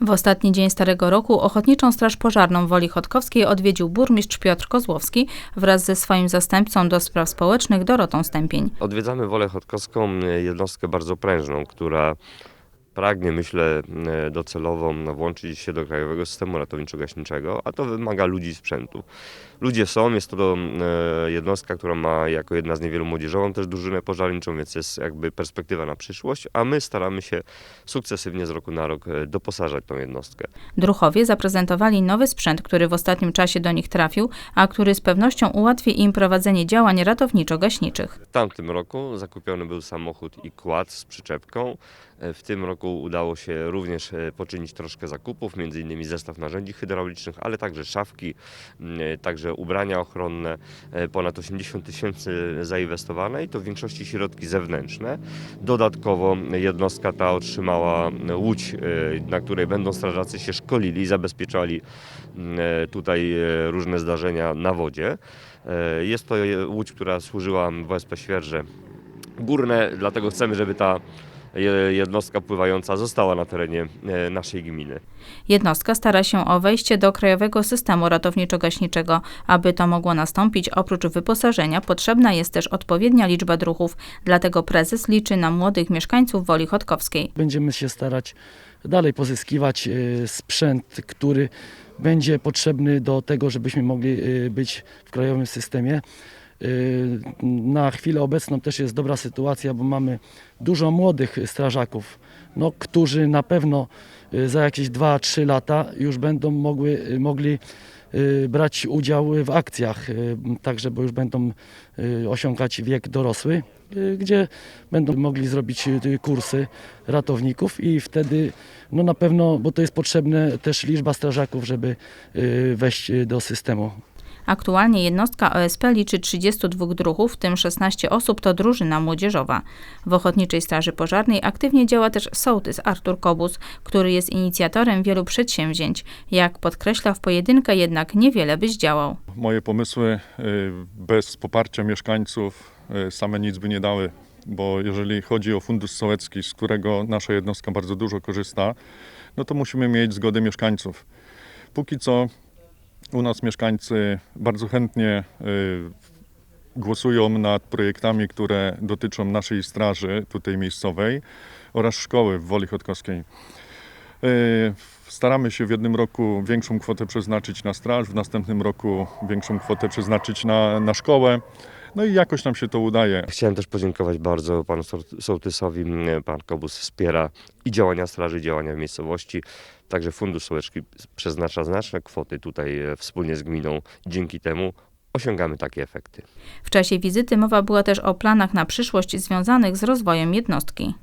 W ostatni dzień Starego Roku Ochotniczą Straż Pożarną Woli Chodkowskiej odwiedził burmistrz Piotr Kozłowski wraz ze swoim zastępcą do spraw społecznych Dorotą Stępień. Odwiedzamy Wolę Chodkowską, e, jednostkę bardzo prężną, która pragnie, myślę, e, docelowo włączyć się do krajowego systemu ratowniczo-gaśniczego, a to wymaga ludzi i sprzętu. Ludzie są, jest to e, jednostka, która ma jako jedna z niewielu młodzieżową też drużynę pożarniczą, więc jest jakby perspektywa na przyszłość, a my staramy się sukcesywnie z roku na rok e, doposażać tą jednostkę. Druchowie zaprezentowali nowy sprzęt, który w ostatnim czasie do nich trafił, a który z pewnością ułatwi im prowadzenie działań ratowniczo-gaśniczych. W tamtym roku zakupiony był samochód i kład z przyczepką. W tym roku udało się również e, poczynić troszkę zakupów, innymi zestaw narzędzi hydraulicznych, ale także szafki, m, e, także ubrania ochronne. E, Ponad 80 tysięcy zainwestowane i to w większości środki zewnętrzne. Dodatkowo jednostka ta otrzymała łódź, e, na której będą strażacy się szkolili, zabezpieczali m, e, tutaj różne zdarzenia na wodzie. Jest to łódź, która służyła w OSP Świerże Górne, dlatego chcemy, żeby ta jednostka pływająca została na terenie e, naszej gminy. Jednostka stara się o wejście do krajowego systemu ratowniczo-gaśniczego. Aby to mogło nastąpić, oprócz wyposażenia potrzebna jest też odpowiednia liczba druhów. Dlatego prezes liczy na młodych mieszkańców Woli Chodkowskiej. Będziemy się starać dalej pozyskiwać e, sprzęt, który będzie potrzebny do tego, żebyśmy mogli e, być w krajowym systemie. E, Na chwilę obecną też jest dobra sytuacja, bo mamy dużo młodych strażaków, no, którzy na pewno e, za jakieś 2-3 lata już będą mogły, mogli e, brać udział w akcjach, także bo już będą osiągać wiek dorosły, gdzie będą mogli zrobić kursy ratowników i wtedy no na pewno, bo to jest potrzebne też liczba strażaków, żeby wejść do systemu. Aktualnie jednostka OSP liczy 32 druhów, w tym 16 osób to drużyna młodzieżowa. W Ochotniczej Straży Pożarnej aktywnie działa też sołtys Artur Kobus, który jest inicjatorem wielu przedsięwzięć. Jak podkreśla, w pojedynkę jednak niewiele by zdziałał. Moje pomysły y, bez poparcia mieszkańców y, same nic by nie dały, bo jeżeli chodzi o fundusz sołecki, z którego nasza jednostka bardzo dużo korzysta, no to musimy mieć zgodę mieszkańców. Póki co u nas mieszkańcy bardzo chętnie y, głosują nad projektami, które dotyczą naszej straży tutaj miejscowej oraz szkoły w Woli Chodkowskiej. Y, Staramy się w jednym roku większą kwotę przeznaczyć na straż, w następnym roku większą kwotę przeznaczyć na, na szkołę. No i jakoś nam się to udaje. Chciałem też podziękować bardzo panu soł- sołtysowi. Pan Kobus wspiera i działania straży, i działania w miejscowości. Także Fundusz Sołeczki przeznacza znaczne kwoty tutaj e, wspólnie z gminą. Dzięki temu osiągamy takie efekty. W czasie wizyty mowa była też o planach na przyszłość związanych z rozwojem jednostki.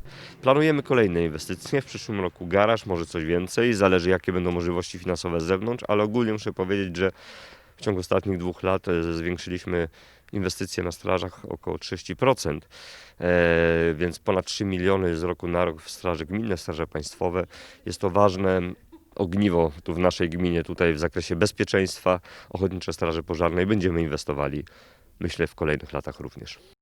Planujemy kolejne inwestycje. W przyszłym roku garaż, może coś więcej. Zależy, jakie będą możliwości finansowe z zewnątrz, ale ogólnie muszę powiedzieć, że w ciągu ostatnich dwóch lat e, zwiększyliśmy inwestycje na strażach około 30%, e, więc ponad 3 miliony z roku na rok w straże gminne, straże państwowe. Jest to ważne ogniwo tu w naszej gminie, tutaj w zakresie bezpieczeństwa, ochotnicze straże pożarnej. Będziemy inwestowali, myślę, w kolejnych latach również.